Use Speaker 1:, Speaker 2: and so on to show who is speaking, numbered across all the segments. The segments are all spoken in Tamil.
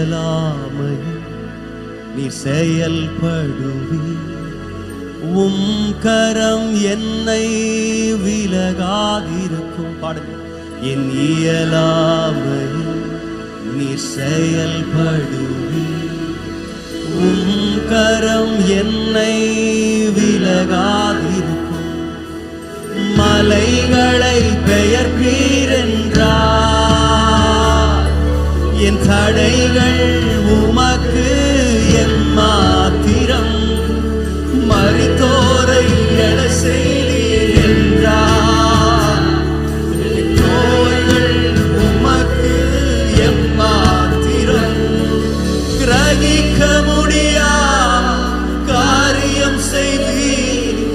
Speaker 1: இயலாமையில் நீ செயல்படுவி உம் கரம் என்னை விலகாதிருக்கும். பாடுங்க. என் இயலாமையில் நீ செயல்படுவி உம் கரம் என்னை விலகாதிருக்கும். மலைகளை பெயர்ப்பீரென்றார் என் தடைகள் உமக்கு என் மாத்திரம். மறித்தோரை எழ செய்தீர் என்றார். என் உமக்கு என் மாத்திரம். கிரகிக்க முடியா? காரியம் செய்தீர்.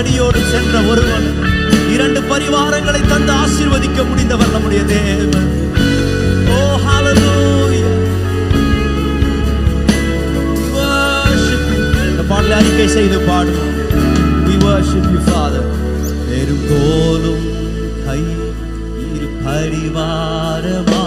Speaker 1: தடியோடு சென்ற ஒருவன் இரண்டு பரிவாரங்களை தந்து ஆசீர்வதிக்க முடிந்தவர் நம்முடைய தேவன். ஓ ஹalleluya அறிக்கை செய்து பாடுவோம். We worship you Father. பெரும் கோலும் கை இரு பரிவாரமா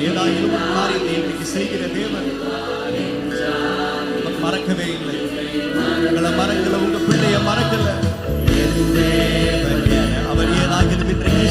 Speaker 1: உங்களுக்காய் ஏதாகிலும் ஒரு காரியத்தை இன்றைக்கு செய்கிற தேவன் மறக்கவே இல்லை. உங்களை மறக்கல உங்க பிள்ளைய மறக்கல. அவர் ஏதாகிலும் இன்றைக்கு